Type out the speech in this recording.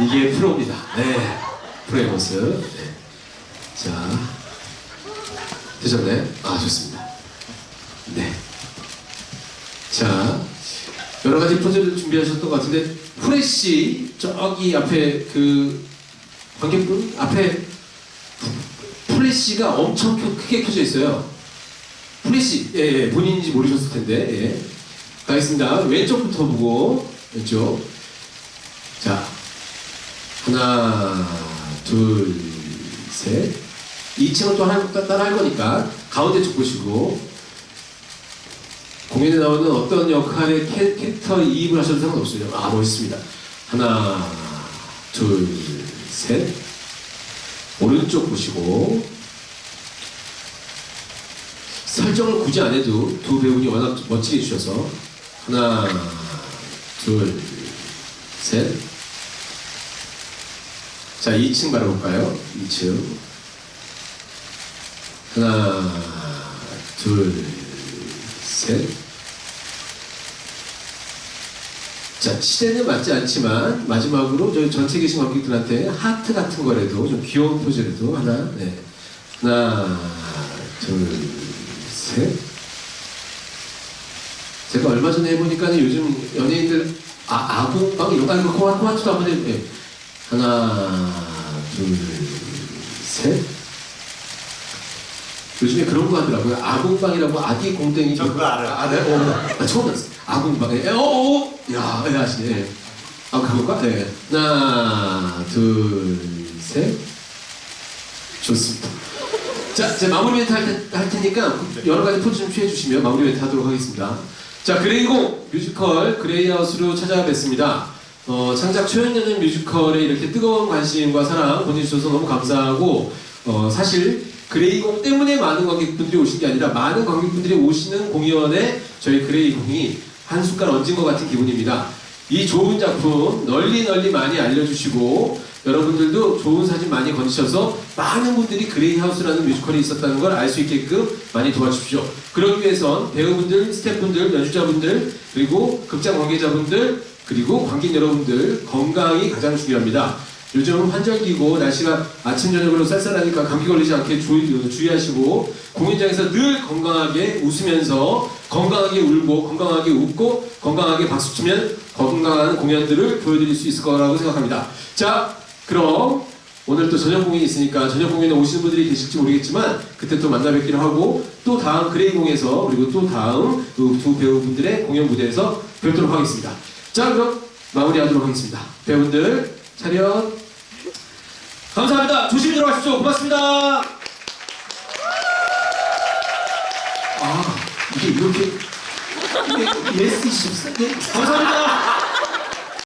이게 프로입니다. 네. 프로의 모습. 네. 자. 되셨나요? 아, 좋습니다. 네. 자. 여러 가지 포즈를 준비하셨던 것 같은데, 후레쉬, 저기 앞에 그, 관객분? 앞에 플래시가 엄청 켜- 크게 켜져 있어요. 플래시, 예, 예, 본인인지 모르셨을 텐데, 예. 가겠습니다. 왼쪽부터 보고, 왼쪽. 자, 하나, 둘, 셋. 2층은 또 할, 따- 따라 할 거니까, 가운데 쪽 보시고, 공연에 나오는 어떤 역할의 캐, 캐릭터 이입을 하셔도 상관없어요. 아, 멋있습니다. 하나, 둘, 셋. 오른쪽 보시고, 설정을 굳이 안 해도 두 배우분이 워낙 멋지게 해주셔서 하나, 둘, 셋. 자, 2층 바라볼까요? 2층. 하나, 둘, 셋. 자, 시대는 맞지 않지만 마지막으로 저희 전체 계신 관객들한테 하트 같은 거라도 좀 귀여운 포즈라도 하나, 네. 하나, 둘, 셋. 제가 얼마 전에 해보니까 요즘 연예인들 아, 아궁방 이런 거 아니고 코아, 코아트도 한번 해볼게요. 하나, 둘, 셋. 요즘에 그런 거 하더라고요. 아궁방이라고 아기 공땡이. 저 그거 알아요. 아, 네, 어, 아, 처음 봤어요. 아궁방. 예, 어, 어, 어. 야, 예, 아시네. 예. 아, 그건가? 네. 하나, 둘, 셋. 좋습니다. 자, 이제 마무리 멘트 할, 테, 할 테니까 여러 가지 포즈 좀 취해 주시면 마무리 멘트 하도록 하겠습니다. 자, 그레이고 뮤지컬 그레이하우스로 찾아뵙습니다. 어, 창작 초연연은 뮤지컬에 이렇게 뜨거운 관심과 사랑 보내주셔서 너무 감사하고 어, 사실 그레이공 때문에 많은 관객분들이 오신 게 아니라 많은 관객분들이 오시는 공연에 저희 그레이공이 한 숟갈 얹은 것 같은 기분입니다. 이 좋은 작품 널리 널리 많이 알려주시고 여러분들도 좋은 사진 많이 건지셔서 많은 분들이 그레이하우스라는 뮤지컬이 있었다는 걸 알 수 있게끔 많이 도와주십시오. 그러기 위해선 배우분들, 스태프분들, 연주자분들, 그리고 극장 관계자분들, 그리고 관객 여러분들 건강이 가장 중요합니다. 요즘 환절기고 날씨가 아침 저녁으로 쌀쌀하니까 감기 걸리지 않게 주, 주의하시고 공연장에서 늘 건강하게 웃으면서 건강하게 울고 건강하게 웃고 건강하게 박수 치면 건강한 공연들을 보여드릴 수 있을 거라고 생각합니다. 자, 그럼 오늘 또 저녁 공연이 있으니까 저녁 공연에 오시는 분들이 계실지 모르겠지만 그때 또 만나 뵙기로 하고 또 다음 그레이공에서 그리고 또 다음 그 두 배우분들의 공연 무대에서 뵙도록 하겠습니다. 자, 그럼 마무리하도록 하겠습니다. 배우분들 차렷. 감사합니다. 조심히 들어가십시오. 고맙습니다. 아, 이게 이렇게 예스 24. 네, 감사합니다.